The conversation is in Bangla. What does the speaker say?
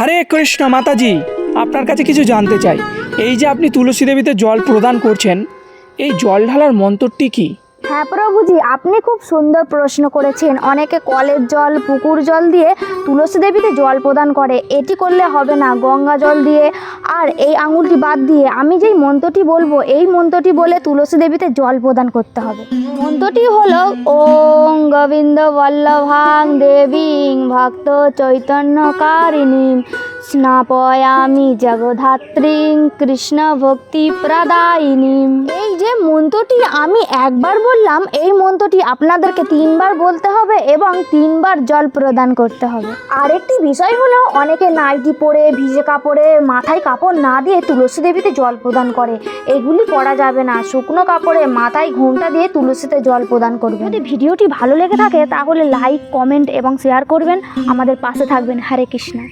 হরে কৃষ্ণ মাতাজি, আপনার কাছে কিছু জানতে চাই। এই যে আপনি তুলসী দেবীতে জল প্রদান করছেন, এই জল ঢালার মন্ত্রটি কি? হ্যাঁ প্রভুজি, আপনি খুব সুন্দর প্রশ্ন করেছেন। অনেকে কলের জল, পুকুর জল দিয়ে তুলসী দেবীতে জল প্রদান করে। এটি করলে হবে না, গঙ্গা জল দিয়ে। আর এই আঙুলটি বাদ দিয়ে আমি যেই মন্ত্রটি বলব, এই মন্ত্রটি বলে তুলসী দেবীতে জল প্রদান করতে হবে। মন্ত্রটি হলো ওং গোবিন্দ বল্লভাং দেবীং ভক্ত চৈতন্যকারিণী স্নাপয়ামি জগধাত্রীং কৃষ্ণ ভক্তি প্রদায়িনী এই মন্ত্রটি আমি একবার বললাম, এই মন্ত্রটি আপনাদেরকে তিনবার বলতে হবে এবং তিনবার জল প্রদান করতে হবে। আরেকটি বিষয় হলো, অনেকে নাইটি পরে, ভিজে কাপড়ে, মাথায় কাপড় না দিয়ে তুলসী দেবীতে জল প্রদান করে। এগুলি করা যাবে না। শুকনো কাপড়ে মাথায় ঘোমটা দিয়ে তুলসীতে জল প্রদান করবে। যদি ভিডিওটি ভালো লেগে থাকে, তাহলে লাইক কমেন্ট এবং শেয়ার করবেন। আমাদের পাশে থাকবেন। হরে কৃষ্ণ।